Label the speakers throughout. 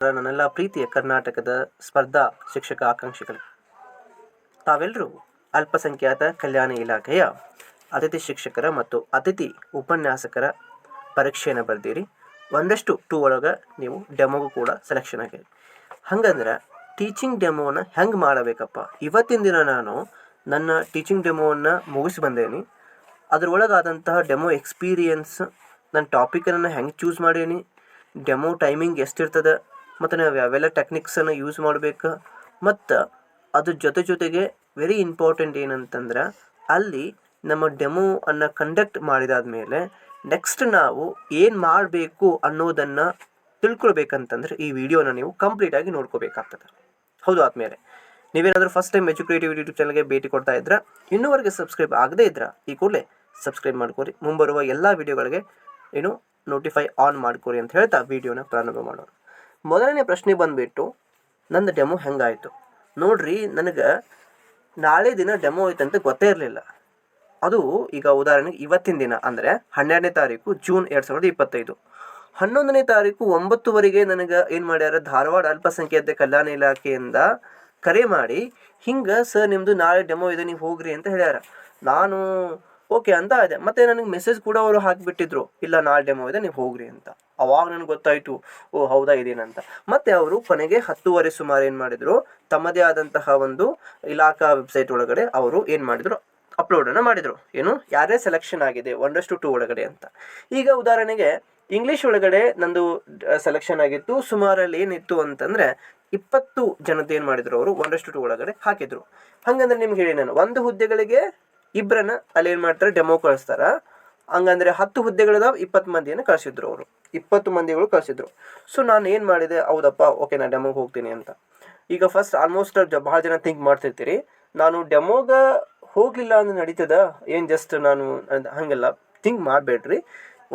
Speaker 1: ನನ್ನೆಲ್ಲ ಪ್ರೀತಿಯ ಕರ್ನಾಟಕದ ಸ್ಪರ್ಧಾ ಶಿಕ್ಷಕ ಆಕಾಂಕ್ಷಿಗಳು. ತಾವೆಲ್ಲರೂ ಅಲ್ಪಸಂಖ್ಯಾತ ಕಲ್ಯಾಣ ಇಲಾಖೆಯ ಅತಿಥಿ ಶಿಕ್ಷಕರ ಮತ್ತು ಅತಿಥಿ ಉಪನ್ಯಾಸಕರ ಪರೀಕ್ಷೆಯನ್ನು ಬರೆದಿರಿ. ಒಂದಷ್ಟು ಟೂ ಒಳಗೆ ನೀವು ಡೆಮೋಗೂ ಕೂಡ ಸೆಲೆಕ್ಷನ್ ಆಗಿರಿ. ಹಂಗಂದ್ರೆ ಟೀಚಿಂಗ್ ಡೆಮೋನ ಹೆಂಗೆ ಮಾಡಬೇಕಪ್ಪ? ಇವತ್ತಿನ ದಿನ ನಾನು ನನ್ನ ಟೀಚಿಂಗ್ ಡೆಮೋವನ್ನು ಮುಗಿಸಿ ಬಂದೇನಿ. ಅದರೊಳಗಾದಂತಹ ಡೆಮೋ ಎಕ್ಸ್ಪೀರಿಯನ್ಸ್, ನನ್ನ ಟಾಪಿಕನ್ನು ಹೆಂಗೆ ಚೂಸ್ ಮಾಡೇನಿ, ಡೆಮೋ ಟೈಮಿಂಗ್ ಎಷ್ಟಿರ್ತದೆ ಮತ್ತು ನಾವು ಯಾವೆಲ್ಲ ಟೆಕ್ನಿಕ್ಸನ್ನು ಯೂಸ್ ಮಾಡಬೇಕು, ಮತ್ತು ಅದ್ರ ಜೊತೆ ಜೊತೆಗೆ ವೆರಿ ಇಂಪಾರ್ಟೆಂಟ್ ಏನಂತಂದ್ರೆ ಅಲ್ಲಿ ನಮ್ಮ ಡೆಮೋ ಅನ್ನು ಕಂಡಕ್ಟ್ ಮಾಡಿದಾದ ಮೇಲೆ ನೆಕ್ಸ್ಟ್ ನಾವು ಏನು ಮಾಡಬೇಕು ಅನ್ನೋದನ್ನು ತಿಳ್ಕೊಳ್ಬೇಕಂತಂದ್ರೆ ಈ ವಿಡಿಯೋನ ನೀವು ಕಂಪ್ಲೀಟಾಗಿ ನೋಡ್ಕೋಬೇಕಾಗ್ತದೆ. ಹೌದು ಆದಮೇಲೆ. ನೀವೇನಾದರೂ ಫಸ್ಟ್ ಟೈಮ್ ಎಜುಕೇಟಿವ್ ಯೂಟ್ಯೂಬ್ ಚಾನಲ್ಗೆ ಭೇಟಿ ಕೊಡ್ತಾ ಇದ್ರೆ, ಇನ್ನೂವರೆಗೆ ಸಬ್ಸ್ಕ್ರೈಬ್ ಆಗದೇ ಇದ್ರೆ, ಈ ಕೂಡಲೇ ಸಬ್ಸ್ಕ್ರೈಬ್ ಮಾಡ್ಕೊರಿ. ಮುಂಬರುವ ಎಲ್ಲ ವಿಡಿಯೋಗಳಿಗೆ ಏನು ನೋಟಿಫೈ ಆನ್ ಮಾಡ್ಕೊರಿ ಅಂತ ಹೇಳ್ತಾ ವಿಡಿಯೋನ ಪ್ರಾರಂಭ ಮಾಡೋಣ. ಮೊದಲನೇ ಪ್ರಶ್ನೆ ಬಂದುಬಿಟ್ಟು ನನ್ನ ಡೆಮೋ ಹೆಂಗಾಯಿತು? ನೋಡ್ರಿ, ನನಗೆ ನಾಳೆ ದಿನ ಡೆಮೋ ಐತಂತ ಗೊತ್ತೇ ಇರಲಿಲ್ಲ. ಅದು ಈಗ ಉದಾಹರಣೆಗೆ ಇವತ್ತಿನ ದಿನ, ಅಂದರೆ ಹನ್ನೆರಡನೇ ತಾರೀಕು, ಜೂನ್ ಎರಡು ಸಾವಿರದ ಇಪ್ಪತ್ತೈದು. ಹನ್ನೊಂದನೇ ತಾರೀಕು ಒಂಬತ್ತುವರೆಗೆ ನನಗೆ ಏನು ಮಾಡ್ಯಾರ? ಧಾರವಾಡ ಅಲ್ಪಸಂಖ್ಯಾತ ಕಲ್ಯಾಣ ಇಲಾಖೆಯಿಂದ ಕರೆ ಮಾಡಿ, ಹಿಂಗೆ ಸರ್ ನಿಮ್ಮದು ನಾಳೆ ಡೆಮೋ ಇದೆ, ನೀವು ಹೋಗ್ರಿ ಅಂತ ಹೇಳ್ಯಾರ. ನಾನು ಓಕೆ ಅಂತ ಇದೆ ಮತ್ತೆ ನನಗೆ ಮೆಸೇಜ್ ಕೂಡ ಅವರು ಹಾಕಿಬಿಟ್ಟಿದ್ರು. ಇಲ್ಲ, ನಾಳೆ ಡೆಮೋ ಇದೆ, ನೀವು ಹೋಗ್ರಿ ಅಂತ. ಅವಾಗ ನನಗೆ ಗೊತ್ತಾಯಿತು. ಓ, ಹೌದಾ, ಇದೇನಂತ. ಮತ್ತೆ ಅವರು ಕೊನೆಗೆ ಹತ್ತುವರೆ ಸುಮಾರು ಏನು ಮಾಡಿದ್ರು? ತಮ್ಮದೇ ಆದಂತಹ ಒಂದು ಇಲಾಖಾ ವೆಬ್ಸೈಟ್ ಒಳಗಡೆ ಅವರು ಏನು ಮಾಡಿದ್ರು? ಅಪ್ಲೋಡನ್ನು ಮಾಡಿದರು. ಏನು? ಯಾರೇ ಸೆಲೆಕ್ಷನ್ ಆಗಿದೆ, ಒಂದಷ್ಟು ಟು ಒಳಗಡೆ ಅಂತ. ಈಗ ಉದಾಹರಣೆಗೆ ಇಂಗ್ಲೀಷ್ ಒಳಗಡೆ ನಂದು ಸೆಲೆಕ್ಷನ್ ಆಗಿತ್ತು. ಸುಮಾರಲ್ಲಿ ಏನಿತ್ತು ಅಂತಂದರೆ, ಇಪ್ಪತ್ತು ಜನದ್ದು ಏನು ಮಾಡಿದ್ರು ಅವರು? ಒಂದಷ್ಟು ಟು ಒಳಗಡೆ ಹಾಕಿದ್ರು. ಹಾಗಂದ್ರೆ ನಿಮ್ಗೆ ಹೇಳಿ ನಾನು, ಒಂದು ಹುದ್ದೆಗಳಿಗೆ ಇಬ್ಬರನ್ನ ಅಲ್ಲಿ ಏನು ಮಾಡ್ತಾರೆ? ಡೆಮೋ ಕಳಿಸ್ತಾರ. ಹಂಗಂದ್ರೆ ಹತ್ತು ಹುದ್ದೆಗಳಿದಾವೆ, ಇಪ್ಪತ್ತು ಮಂದಿಯನ್ನು ಕಳಿಸಿದ್ರು ಅವರು. ಇಪ್ಪತ್ತು ಮಂದಿಗಳು ಕಳಿಸಿದ್ರು. ಸೊ ನಾನು ಏನು ಮಾಡಿದೆ? ಹೌದಪ್ಪ ಓಕೆ ನಾನು ಡೆಮೋಗೆ ಹೋಗ್ತೀನಿ ಅಂತ. ಈಗ ಫಸ್ಟ್ ಆಲ್ಮೋಸ್ಟ್ ಭಾಳ ಜನ ಥಿಂಕ್ ಮಾಡ್ತಿರ್ತೀರಿ. ನಾನು ಡೆಮೋಗೆ ಹೋಗಲಿಲ್ಲ ಅಂದ್ರೆ ನಡೀತದ? ಏನು ಜಸ್ಟ್ ನಾನು ಹಂಗೆಲ್ಲ. ಥಿಂಕ್ ಮಾಡಬೇಡ್ರಿ.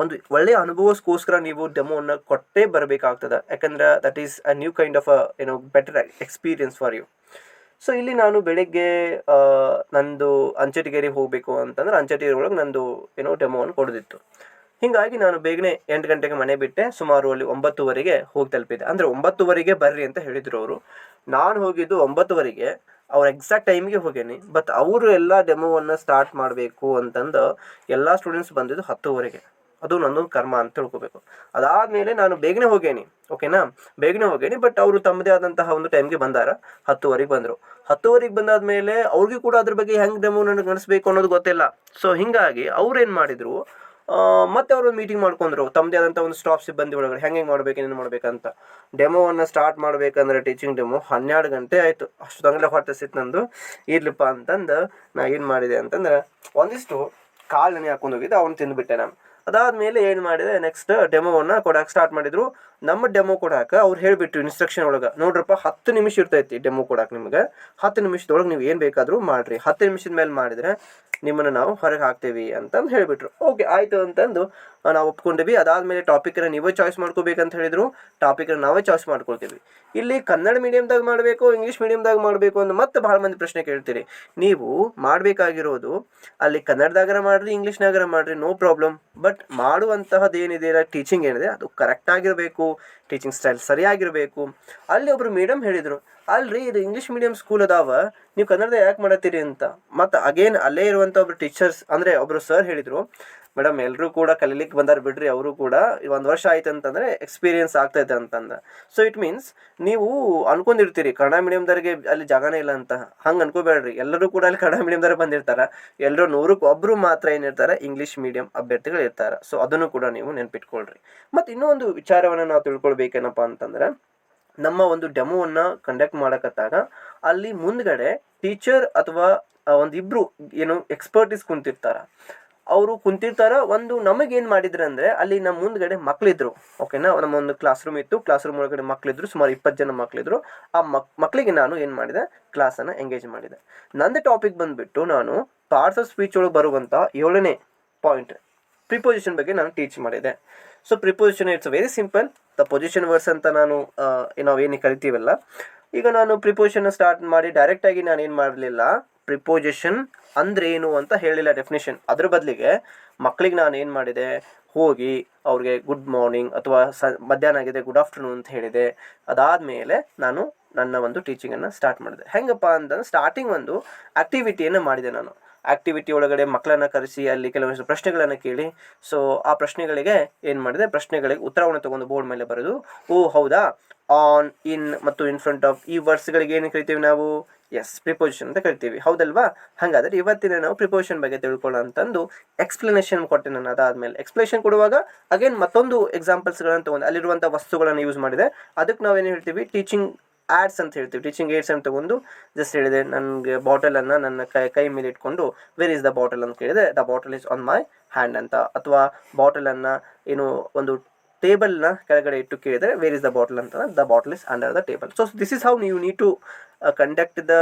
Speaker 1: ಒಂದು ಒಳ್ಳೆಯ ಅನುಭವಕ್ಕೋಸ್ಕರ ನೀವು ಡೆಮೋವನ್ನು ಕೊಟ್ಟೇ ಬರಬೇಕಾಗ್ತದೆ. ಯಾಕಂದ್ರೆ that is a new kind of ಏನೋ better experience for you so ಇಲ್ಲಿ ನಾನು ಬೆಳಗ್ಗೆ ನಂದು ಅಂಚೆಟಿಗೇರಿ ಹೋಗಬೇಕು ಅಂತಂದ್ರೆ ಅಂಚಟಗೇರಿ ಒಳಗೆ ನಂದು ಏನೋ ಡೆಮೋವನ್ನು ಕೊಡೋದಿತ್ತು. ಹೀಗಾಗಿ ನಾನು ಬೇಗನೆ ಎಂಟು ಗಂಟೆಗೆ ಮನೆ ಬಿಟ್ಟೆ, ಸುಮಾರು ಅಲ್ಲಿ ಒಂಬತ್ತುವರೆಗೆ ಹೋಗಿ ತಲುಪಿದೆ. ಅಂದರೆ ಒಂಬತ್ತುವರೆಗೆ ಬರ್ರಿ ಅಂತ ಹೇಳಿದರು ಅವರು. ನಾನು ಹೋಗಿದ್ದು ಒಂಬತ್ತುವರೆಗೆ, ಅವ್ರ ಎಕ್ಸಾಕ್ಟ್ ಟೈಮ್ಗೆ ಹೋಗೇನಿ. ಬಟ್ ಅವರು ಎಲ್ಲ ಡೆಮೋವನ್ನು ಸ್ಟಾರ್ಟ್ ಮಾಡಬೇಕು ಅಂತಂದು ಎಲ್ಲ ಸ್ಟೂಡೆಂಟ್ಸ್ ಬಂದಿದ್ದು ಹತ್ತುವರೆಗೆ. ಅದು ನನ್ನೊಂದು ಕರ್ಮ ಅಂತ ತಿಳ್ಕೊಬೇಕು. ಅದಾದಮೇಲೆ ನಾನು ಬೇಗನೆ ಹೋಗೇನಿ ಓಕೆನಾ ಬೇಗನೆ ಹೋಗೇನಿ ಬಟ್ ಅವರು ತಮ್ಮದೇ ಆದಂತಹ ಒಂದು ಟೈಮ್ಗೆ ಬಂದಾರ. ಹತ್ತುವರೆಗೆ ಬಂದರು. ಹತ್ತುವರೆಗೆ ಬಂದಾದ್ಮೇಲೆ ಅವ್ರಿಗೂ ಕೂಡ ಅದ್ರ ಬಗ್ಗೆ ಹೆಂಗೆ ಡೆಮೋ ನನಗೆ ನಡೆಸಬೇಕು ಅನ್ನೋದು ಗೊತ್ತಿಲ್ಲ. ಸೊ ಹೀಗಾಗಿ ಅವ್ರು ಏನು ಮಾಡಿದರು ಮತ್ತೆ ಅವರು ಮೀಟಿಂಗ್ ಮಾಡ್ಕೊಂಡ್ರು. ತಮ್ಮದೇ ಆದಂಥ ಒಂದು ಸ್ಟಾಪ್ ಸಿಬ್ಬಂದಿ ಒಳಗಡೆ, ಹೆಂಗೆ ಹೆಂಗೆ ಮಾಡ್ಬೇಕು, ಏನೇನು ಮಾಡ್ಬೇಕಂತ? ಡೆಮೋವನ್ನು ಸ್ಟಾರ್ಟ್ ಮಾಡ್ಬೇಕಂದ್ರೆ ಟೀಚಿಂಗ್ ಡೆಮೋ ಹನ್ನೆರಡು ಗಂಟೆ ಆಯಿತು. ಅಷ್ಟು ತಂಗ್ಲೆ ಹೊಟ್ಟೆ ಸಿತ್ತು ನಂದು. ಇರ್ಲಿಪ್ಪ ಅಂತಂದು ನಾ ಏನು ಮಾಡಿದೆ ಅಂತಂದ್ರೆ, ಒಂದಿಷ್ಟು ಕಾಳು ನೆನೆ ಹಾಕೊಂಡು ಹೋಗಿದ್ದೆ ಅವ್ನು ತಿಂದುಬಿಟ್ಟೆ ನಾನು. ಅದಾದಮೇಲೆ ಏನು ಮಾಡಿದೆ ನೆಕ್ಸ್ಟ್ ಡೆಮೋವನ್ನು ಕೊಡಕ್ಕೆ ಸ್ಟಾರ್ಟ್ ಮಾಡಿದ್ರು. ನಮ್ಮ ಡೆಮೋ ಕೊಡಕ್ಕೆ ಅವ್ರು ಹೇಳಿಬಿಟ್ರು ಇನ್ಸ್ಟ್ರಕ್ಷನ್ ಒಳಗೆ. ನೋಡ್ರಪ್ಪ, ಹತ್ತು ನಿಮಿಷ ಇರ್ತೈತಿ ಡೆಮೋ ಕೊಡಕ್ಕೆ ನಿಮ್ಗೆ. ಹತ್ತು ನಿಮಿಷದೊಳಗೆ ನೀವು ಏನು ಬೇಕಾದರೂ ಮಾಡಿರಿ. ಹತ್ತು ನಿಮಿಷದ ಮೇಲೆ ಮಾಡಿದರೆ ನಿಮ್ಮನ್ನು ನಾವು ಹೊರಗೆ ಹಾಕ್ತೇವೆ ಅಂತಂದು ಹೇಳಿಬಿಟ್ರು. ಓಕೆ ಆಯಿತು ಅಂತಂದು ನಾವು ಒಪ್ಕೊಂಡಿವಿ. ಅದಾದಮೇಲೆ ಟಾಪಿಕನ್ನು ನೀವೇ ಚಾಯ್ಸ್ ಮಾಡ್ಕೋಬೇಕಂತ ಹೇಳಿದರು. ಟಾಪಿಕನ್ನು ನಾವೇ ಚಾಯ್ಸ್ ಮಾಡ್ಕೊಳ್ತೀವಿ. ಇಲ್ಲಿ ಕನ್ನಡ ಮೀಡಿಯಮ್ದಾಗ ಮಾಡಬೇಕು ಇಂಗ್ಲೀಷ್ ಮೀಡಿಯಮ್ದಾಗ ಮಾಡಬೇಕು ಅಂತ ಮತ್ತೆ ಭಾಳ ಮಂದಿ ಪ್ರಶ್ನೆ ಕೇಳ್ತೀರಿ. ನೀವು ಮಾಡಬೇಕಾಗಿರೋದು ಅಲ್ಲಿ ಕನ್ನಡದಾಗರ ಮಾಡಿರಿ ಇಂಗ್ಲೀಷ್ನಾಗರ ಮಾಡಿರಿ ನೋ ಪ್ರಾಬ್ಲಮ್ ಬಟ್ ಮಾಡುವಂತಹದ್ದು ಏನಿದೆ ಟೀಚಿಂಗ್ ಏನಿದೆ, ಅದು ಕರೆಕ್ಟ್ ಆಗಿರಬೇಕು. ಟೀಚಿಂಗ್ ಸ್ಟೈಲ್ ಸರಿಯಾಗಿರಬೇಕು ಅಲ್ಲಿ ಒಬ್ರು ಮೇಡಮ್ ಹೇಳಿದರು, ಅಲ್ರಿ, ಇದು ಇಂಗ್ಲೀಷ್ ಮೀಡಿಯಂ ಸ್ಕೂಲ್ ಅದಾವ. ನೀವು ಕನ್ನಡದ ಯಾಕೆ ಮಾಡತ್ತೀರಿ? ಅಂತ. ಮತ್ತು ಅಗೇನ್ ಅಲ್ಲೇ ಇರುವಂಥ ಒಬ್ರು ಟೀಚರ್ಸ್ ಅಂದರೆ ಒಬ್ಬರು ಸರ್ ಹೇಳಿದರು ಮೇಡಮ್ ಎಲ್ಲರೂ ಕೂಡ ಕಲೀಲಿಕ್ಕೆ ಬಂದಾರ ಬಿಡ್ರಿ, ಅವರು ಕೂಡ. ಒಂದು ವರ್ಷ ಆಯ್ತು ಅಂತಂದರೆ ಎಕ್ಸ್ಪೀರಿಯನ್ಸ್ ಆಗ್ತೈತೆ ಅಂತಂದ. ಸೊ ಇಟ್ ಮೀನ್ಸ್ ನೀವು ಅನ್ಕೊಂಡಿರ್ತೀರಿ, ಕನ್ನಡ ಮೀಡಿಯಮ್ದವ್ರಿಗೆ ಅಲ್ಲಿ ಜಾಗನೇ ಇಲ್ಲ ಅಂತ. ಹಂಗೆ ಅನ್ಕೋಬೇಡ್ರಿ. ಎಲ್ಲರೂ ಕೂಡ ಅಲ್ಲಿ ಕನ್ನಡ ಮೀಡಿಯಮ್ದವ್ರು ಬಂದಿರ್ತಾರೆ. ಎಲ್ಲರೂ ನೂರಕ್ಕೆ ಒಬ್ಬರು ಮಾತ್ರ ಏನಿರ್ತಾರೆ ಇಂಗ್ಲೀಷ್ ಮೀಡಿಯಂ ಅಭ್ಯರ್ಥಿಗಳು ಇರ್ತಾರೆ. ಸೊ ಅದನ್ನು ಕೂಡ ನೀವು ನೆನ್ಪಿಟ್ಕೊಳ್ರಿ. ಮತ್ತು ಇನ್ನೂ ಒಂದು ವಿಚಾರವನ್ನು ನಾವು ತಿಳ್ಕೊಳ್ಬೇಕೇನಪ್ಪ ಅಂತಂದ್ರೆ, ನಮ್ಮ ಒಂದು ಡೆಮೋವನ್ನು ಕಂಡಕ್ಟ್ ಮಾಡಕತ್ತಾಗ ಅಲ್ಲಿ ಮುಂದ್ಗಡೆ ಟೀಚರ್ ಅಥವಾ ಒಂದು ಒಂದಿಬ್ರು ಏನು ಎಕ್ಸ್ಪರ್ಟೀಸ್ ಕುಂತಿರ್ತಾರ. ಅವರು ಕುಂತಿರ್ತಾರ, ಒಂದು ನಮಗೇನು ಮಾಡಿದ್ರು ಅಂದರೆ, ಅಲ್ಲಿ ನಮ್ಮ ಮುಂದ್ಗಡೆ ಮಕ್ಳಿದ್ರು. ಓಕೆನಾ ನಮ್ಮ ಒಂದು ಕ್ಲಾಸ್ ರೂಮ್ ಇತ್ತು. ಕ್ಲಾಸ್ ರೂಮ್ ಒಳಗಡೆ ಮಕ್ಳಿದ್ರು. ಸುಮಾರು ಇಪ್ಪತ್ತು ಜನ ಮಕ್ಳಿದ್ರು. ಆ ಮಕ್ ಮಕ್ಕಳಿಗೆ ನಾನು ಏನು ಮಾಡಿದೆ? ಕ್ಲಾಸನ್ನು ಎಂಗೇಜ್ ಮಾಡಿದೆ. ನಂದು ಟಾಪಿಕ್ ಬಂದುಬಿಟ್ಟು ನಾನು ಪಾರ್ಸ್ ಆಫ್ ಸ್ಪೀಚ್ ಒಳಗೆ ಬರುವಂಥ ಏಳನೇ ಪಾಯಿಂಟ್ ಪ್ರಿಪೊಸಿಷನ್ ಬಗ್ಗೆ ನಾನು ಟೀಚ್ ಮಾಡಿದೆ. So preposition it's very simple the position words ಅಂತ ನಾನು ನಾವು ಏನು ಈಗ ನಾನು ಪ್ರಿಪೊಸಿಷನ್ ಸ್ಟಾರ್ಟ್ ಮಾಡಿ ಡೈರೆಕ್ಟಾಗಿ ನಾನು ಏನು ಮಾಡಲಿಲ್ಲ? ಪ್ರಿಪೋಸಿಷನ್ ಅಂದ್ರೆ ಏನು ಅಂತ ಹೇಳಿಲ್ಲ ಡೆಫಿನೇಷನ್ ಅದ್ರ ಬದಲಿಗೆ ಮಕ್ಕಳಿಗೆ ನಾನು ಏನು ಮಾಡಿದೆ? ಹೋಗಿ ಅವ್ರಿಗೆ ಗುಡ್ ಮಾರ್ನಿಂಗ್ ಅಥವಾ ಸ ಮಧ್ಯಾಹ್ನ ಆಗಿದೆ ಗುಡ್ ಆಫ್ಟರ್ನೂನ್ ಅಂತ ಹೇಳಿದೆ. ಅದಾದಮೇಲೆ ನಾನು ನನ್ನ ಒಂದು ಟೀಚಿಂಗನ್ನು ಸ್ಟಾರ್ಟ್ ಮಾಡಿದೆ. ಹೆಂಗಪ್ಪ ಅಂತಂದ್ರೆ ಸ್ಟಾರ್ಟಿಂಗ್ ಒಂದು ಆ್ಯಕ್ಟಿವಿಟಿಯನ್ನು ಮಾಡಿದೆ ನಾನು. ಆ್ಯಕ್ಟಿವಿಟಿ ಒಳಗಡೆ ಮಕ್ಕಳನ್ನು ಕರೆಸಿ, ಅಲ್ಲಿ ಕೆಲವೊಂದು ಪ್ರಶ್ನೆಗಳನ್ನು ಕೇಳಿ. ಸೊ ಆ ಪ್ರಶ್ನೆಗಳಿಗೆ ಏನು ಮಾಡಿದೆ? ಪ್ರಶ್ನೆಗಳಿಗೆ ಉತ್ತರವನ್ನು ತಗೊಂಡು ಬೋರ್ಡ್ ಮೇಲೆ ಬರೆದು, ಓ ಹೌದಾ? ಆನ್ ಇನ್ ಮತ್ತು ಇನ್ ಫ್ರಂಟ್ ಆಫ್ ಈ ವರ್ಡ್ಸ್ಗಳಿಗೆ ಏನು ಕರಿತೀವಿ ನಾವು? ಎಸ್ ಪ್ರಿಪೋಸಿಷನ್ ಅಂತ ಕರಿತೀವಿ. ಹೌದಲ್ವಾ? ಹಾಗಾದ್ರೆ ಇವತ್ತಿನ ನಾವು ಪ್ರಿಪೋಸಿಷನ್ ಬಗ್ಗೆ ತಿಳ್ಕೊಳ್ಳೋ ಅಂತಂದು ಎಕ್ಸ್ಪ್ಲನೇಷನ್ ಕೊಟ್ಟೆ ನಾನು. ಅದಾದ್ಮೇಲೆ ಎಕ್ಸ್ಪ್ಲನೇಷನ್ ಕೊಡುವಾಗ ಅಗೇನ್ ಮತ್ತೊಂದು ಎಕ್ಸಾಂಪಲ್ಸ್ಗಳನ್ನು ತಗೊಂಡು ಅಲ್ಲಿರುವಂಥ ವಸ್ತುಗಳನ್ನು ಯೂಸ್ ಮಾಡಿದೆ. ಅದಕ್ಕೆ ನಾವೇನು ಹೇಳ್ತೀವಿ? ಟೀಚಿಂಗ್ ಆಡ್ಸ್ ಅಂತ ಹೇಳ್ತೀವಿ. ಟೀಚಿಂಗ್ ಏಡ್ಸ್ ಅಂತ ತಗೊಂಡು ಜಸ್ಟ್ ಹೇಳಿದೆ, ನನಗೆ ಬಾಟಲನ್ನು ನನ್ನ ಕೈ ಕೈ ಮೇಲೆ ಇಟ್ಕೊಂಡು ವೇರ್ ಇಸ್ ದ ಬಾಟಲ್ ಅಂತ ಕೇಳಿದೆ. The bottle is on my hand ಅಂತ. ಅಥವಾ ಬಾಟಲನ್ನು ಏನು ಒಂದು ಟೇಬಲ್ನ ಕೆಳಗಡೆ ಇಟ್ಟು ಕೇಳಿದರೆ ವೇರ್ ಇಸ್ ದ ಬಾಟಲ್ ಅಂತ. The bottle is under the table so this is how ನೀವು ನೀಡ್ ಟು ಕಂಡಕ್ಟ್ ದ,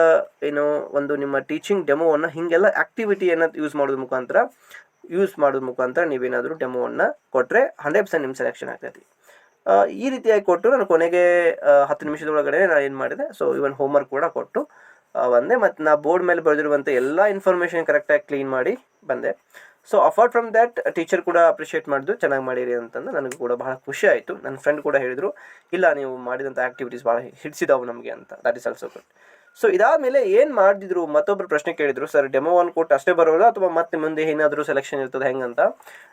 Speaker 1: ಏನು ಒಂದು ನಿಮ್ಮ ಟೀಚಿಂಗ್ ಡೆಮೋವನ್ನು ಹೀಗೆಲ್ಲ ಆ್ಯಕ್ಟಿವಿಟಿಯನ್ನು ಯೂಸ್ ಮಾಡೋದ್ರ ಮುಖಾಂತರ ಯೂಸ್ ಮಾಡೋದ್ರ ಮುಖಾಂತರ ನೀವೇನಾದರೂ ಡೆಮೋವನ್ನು ಕೊಟ್ಟರೆ ಹಂಡ್ರೆಡ್ ಪರ್ಸೆಂಟ್ ನಿಮ್ಮ ಸೆಲೆಕ್ಷನ್ ಆಗ್ತೈತಿ. ಈ ರೀತಿಯಾಗಿ ಕೊಟ್ಟು ನಾನು ಕೊನೆಗೆ ಹತ್ತು ನಿಮಿಷದೊಳಗಡೆ ನಾನು ಏನು ಮಾಡಿದೆ ಸೊ ಇವನ್ ಹೋಮ್ವರ್ಕ್ ಕೂಡ ಕೊಟ್ಟು ಬಂದೆ. ಮತ್ತು ನಾ ಬೋರ್ಡ್ ಮೇಲೆ ಬರೆದಿರುವಂಥ ಎಲ್ಲ ಇನ್ಫಾರ್ಮೇಷನ್ ಕರೆಕ್ಟಾಗಿ ಕ್ಲೀನ್ ಮಾಡಿ ಬಂದೆ. So apart from that teacher ಕೂಡ ಅಪ್ರಿಷಿಯೇಟ್ ಮಾಡಿದ್ರು ಚೆನ್ನಾಗಿ ಮಾಡಿರಿ ಅಂತಂದು ನನಗೆ ಕೂಡ ಬಹಳ ಖುಷಿ ಆಯಿತು. ನನ್ನ ಫ್ರೆಂಡ್ ಕೂಡ ಹೇಳಿದರು, ಇಲ್ಲ, ನೀವು ಮಾಡಿದಂಥ ಆ್ಯಕ್ಟಿವಿಟೀಸ್ ಭಾಳ ಹಿಡಿಸಿದವು ನಮಗೆ ಅಂತ. That is also good so ಇದಾದಮೇಲೆ ಏನು ಮಾಡಿದ್ರು ಮತ್ತೊಬ್ರು ಪ್ರಶ್ನೆ ಕೇಳಿದ್ರು, ಸರ್ ಡೆಮೋ ಒನ್ ಕೊಟ್ಟು ಅಷ್ಟೇ ಬರೋಲ್ಲ ಅಥವಾ ಮತ್ತೆ ಮುಂದೆ ಏನಾದರೂ ಸೆಲೆಕ್ಷನ್ ಇರ್ತದೆ ಹೆಂಗಂತ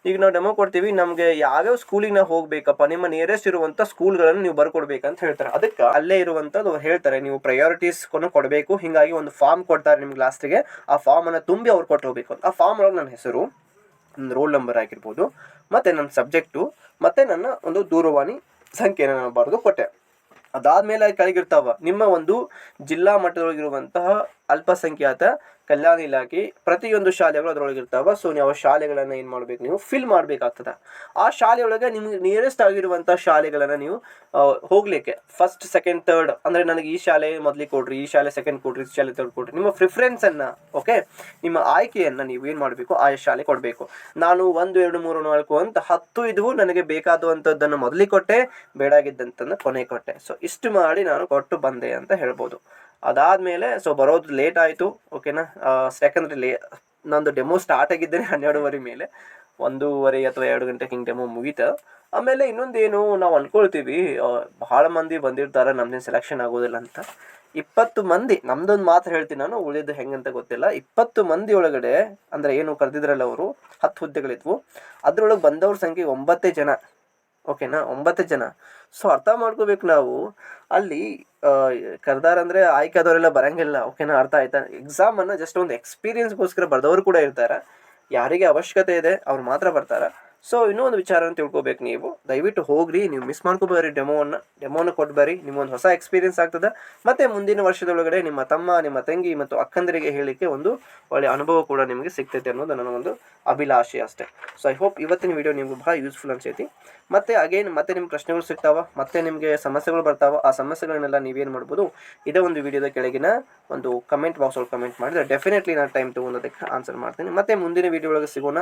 Speaker 1: ಈಗ ನಾವು ಡೆಮೋ ಕೊಡ್ತೀವಿ, ನಮಗೆ ಯಾವ್ಯಾವ ಸ್ಕೂಲಿಗೆ ನಾವು ಹೋಗ್ಬೇಕಪ್ಪ, ನಿಮ್ಮ ನಿಯರೆಸ್ಟ್ ಇರುವಂಥ ಸ್ಕೂಲ್ಗಳನ್ನು ನೀವು ಬರ್ಕೊಡ್ಬೇಕಂತ ಹೇಳ್ತಾರೆ. ಅದಕ್ಕೆ ಅಲ್ಲೇ ಇರುವಂಥದ್ದು ಹೇಳ್ತಾರೆ, ನೀವು ಪ್ರಯಾರಿಟೀಸ್ ಕೊಡಬೇಕು, ಹೀಗಾಗಿ ಒಂದು ಫಾರ್ಮ್ ಕೊಡ್ತಾರೆ ನಿಮ್ಗೆ ಲಾಸ್ಟಿಗೆ ಆ ಫಾರ್ಮನ್ನು ತುಂಬಿ ಅವ್ರು ಕೊಟ್ಟು ಹೋಗ್ಬೇಕು ಆ ಫಾರ್ಮ್ ಒಳಗೆ ನನ್ನ ಹೆಸರು ನನ್ನ ರೋಲ್ ನಂಬರ್ ಆಗಿರ್ಬೋದು ಮತ್ತು ನನ್ನ ಸಬ್ಜೆಕ್ಟು ಮತ್ತು ನನ್ನ ಒಂದು ದೂರವಾಣಿ ಸಂಖ್ಯೆನ ನಾನು ಬರೆದು ಕೊಟ್ಟೆ. ಅದಾದಮೇಲೆ ಕೆಳಗಿರ್ತಾವ ನಿಮ್ಮ ಒಂದು ಜಿಲ್ಲಾ ಮಟ್ಟದೊಳಗಿರುವಂತಹ ಅಲ್ಪಸಂಖ್ಯಾತ ಕಲ್ಯಾಣ ಇಲಾಖೆ ಪ್ರತಿಯೊಂದು ಶಾಲೆಗಳು ಅದರೊಳಗೆ ಇರ್ತಾವ ಸೊ ನೀವು ಶಾಲೆಗಳನ್ನು ಏನು ಮಾಡ್ಬೇಕು? ನೀವು ಫಿಲ್ ಮಾಡಬೇಕಾಗ್ತದೆ. ಆ ಶಾಲೆಯೊಳಗೆ ನಿಮ್ಗೆ ನಿಯರೆಸ್ಟ್ ಆಗಿರುವಂಥ ಶಾಲೆಗಳನ್ನು ನೀವು ಹೋಗಲಿಕ್ಕೆ ಹೋಗ್ಲಿಕ್ಕೆ ಫಸ್ಟ್ ಸೆಕೆಂಡ್ ಥರ್ಡ್ ಅಂದರೆ ನನಗೆ ಈ ಶಾಲೆ ಮೊದಲಿಗೆ ಕೊಡ್ರಿ, ಈ ಶಾಲೆ ಸೆಕೆಂಡ್ ಕೊಡ್ರಿ, ಈ ಶಾಲೆ ತರ್ಡ್ ಕೊಡ್ರಿ. ನಿಮ್ಮ ಪ್ರಿಫರೆನ್ಸನ್ನು ಓಕೆ ನಿಮ್ಮ ಆಯ್ಕೆಯನ್ನು ನೀವು ಏನು ಮಾಡಬೇಕು? ಆ ಶಾಲೆ ಕೊಡಬೇಕು. ನಾನು ಒಂದು, ಎರಡು, ಮೂರು, ನಾಲ್ಕು ಅಂತ ಹತ್ತು ಇದು ನನಗೆ ಬೇಕಾದಂಥದ್ದನ್ನು ಮೊದಲಿಗೆ ಕೊಟ್ಟೆ ಬೇಡಾಗಿದ್ದಂತಂದು ಕೊನೆ ಕೊಟ್ಟೆ. ಸೊ ಇಷ್ಟು ಮಾಡಿ ನಾನು ಕೊಟ್ಟು ಬಂದೆ ಅಂತ ಹೇಳ್ಬೋದು. ಅದಾದಮೇಲೆ ಸೊ ಬರೋದು ಲೇಟ್ ಆಯಿತು ಓಕೆನಾ ಯಾಕಂದ್ರೆ ಲೇ ನಂದು ಡೆಮೋ ಸ್ಟಾರ್ಟ್ ಆಗಿದ್ದೇನೆ ಹನ್ನೆರಡುವರೆ ಮೇಲೆ. ಒಂದೂವರೆ ಅಥವಾ ಎರಡು ಗಂಟೆಗೆ ಹಿಂಗೆ ಡೆಮೋ ಮುಗೀತು. ಆಮೇಲೆ ಇನ್ನೊಂದೇನು ನಾವು ಅಂದ್ಕೊಳ್ತೀವಿ ಬಹಳ ಮಂದಿ ಬಂದಿರ್ತಾರೆ, ನಮ್ದೇನು ಸೆಲೆಕ್ಷನ್ ಆಗೋದಿಲ್ಲ ಅಂತ. ಇಪ್ಪತ್ತು ಮಂದಿ, ನಮ್ದೊಂದು ಮಾತ್ರ ಹೇಳ್ತೀನಿ ನಾನು ಉಳಿದು ಹೆಂಗಂತ ಗೊತ್ತಿಲ್ಲ. ಇಪ್ಪತ್ತು ಮಂದಿ ಒಳಗಡೆ ಅಂದರೆ ಏನು ಕರೆದಿದ್ರಲ್ಲ ಅವರು, ಹತ್ತು ಹುದ್ದೆಗಳಿದ್ವು. ಅದ್ರೊಳಗೆ ಬಂದವ್ರ ಸಂಖ್ಯೆ ಒಂಬತ್ತೇ ಜನ. ಓಕೆನಾ? ಒಂಬತ್ತು ಜನ. ಸೊ ಅರ್ಥ ಮಾಡ್ಕೋಬೇಕು ನಾವು. ಅಲ್ಲಿ ಕರ್ದಾರ್ ಆಯ್ಕೆ ಆದವರೆಲ್ಲ ಬರಂಗಿಲ್ಲ. ಓಕೆನಾ? ಅರ್ಥ ಆಯ್ತಾ? ಎಕ್ಸಾಮನ್ನು ಜಸ್ಟ್ ಒಂದು ಎಕ್ಸ್ಪೀರಿಯನ್ಸ್ಗೋಸ್ಕರ ಬರ್ದವರು ಕೂಡ ಇರ್ತಾರೆ. ಯಾರಿಗೆ ಅವಶ್ಯಕತೆ ಇದೆ, ಅವ್ರು ಮಾತ್ರ ಬರ್ತಾರೆ. ಸೊ ಇನ್ನೂ ಒಂದು ಅಂತ ತಿಳ್ಕೊಬೇಕು ನೀವು. ದಯವಿಟ್ಟು ಹೋಗ್ರಿ, ನೀವು ಮಿಸ್ ಮಾಡ್ಕೋಬೇರಿ ಡೆಮೋವನ್ನು ಡೆಮೋನ ಕೊಟ್ಟು ಬರ್ರಿ. ನಿಮ್ಮೊಂದು ಹೊಸ ಎಕ್ಸ್ಪೀರಿಯನ್ಸ್ ಆಗ್ತದೆ. ಮತ್ತು ಮುಂದಿನ ವರ್ಷದೊಳಗಡೆ ನಿಮ್ಮ ತಮ್ಮ, ನಿಮ್ಮ ತಂಗಿ ಮತ್ತು ಅಕ್ಕಂದರಿಗೆ ಹೇಳಲಿಕ್ಕೆ ಒಂದು ಒಳ್ಳೆಯ ಅನುಭವ ಕೂಡ ನಿಮಗೆ ಸಿಗ್ತೈತೆ ಅನ್ನೋದು ನನ್ನ ಒಂದು ಅಭಿಲಾಷೆ ಅಷ್ಟೆ. ಸೊ ಐ ಹೋಪ್ ಇವತ್ತಿನ ವಿಡಿಯೋ ನಿಮ್ಗೆ ಬಹಳ ಯೂಸ್ಫುಲ್ ಅನ್ಸೈತಿ. ಮತ್ತೆ ಅಗೇನ್ ಮತ್ತೆ ನಿಮ್ಮ ಪ್ರಶ್ನೆಗಳು ಸಿಗ್ತಾವ, ಮತ್ತೆ ನಿಮಗೆ ಸಮಸ್ಯೆಗಳು ಬರ್ತಾವ, ಆ ಸಮಸ್ಯೆಗಳನ್ನೆಲ್ಲ ನೀವೇನು ಮಾಡ್ಬೋದು, ಇದೇ ಒಂದು ವಿಡಿಯೋದ ಕೆಳಗಿನ ಒಂದು ಕಮೆಂಟ್ ಬಾಕ್ಸ್ ಒಳಗೆ ಕಮೆಂಟ್ ಮಾಡಿದ್ರೆ ಡೆಫಿನೆಟ್ಲಿ ನಾನು ಟೈಮ್ ತೊಗೊಂಡೋದಕ್ಕೆ ಆನ್ಸರ್ ಮಾಡ್ತೀನಿ. ಮತ್ತೆ ಮುಂದಿನ ವಿಡಿಯೋ ಒಳಗೆ ಸಿಗೋಣ.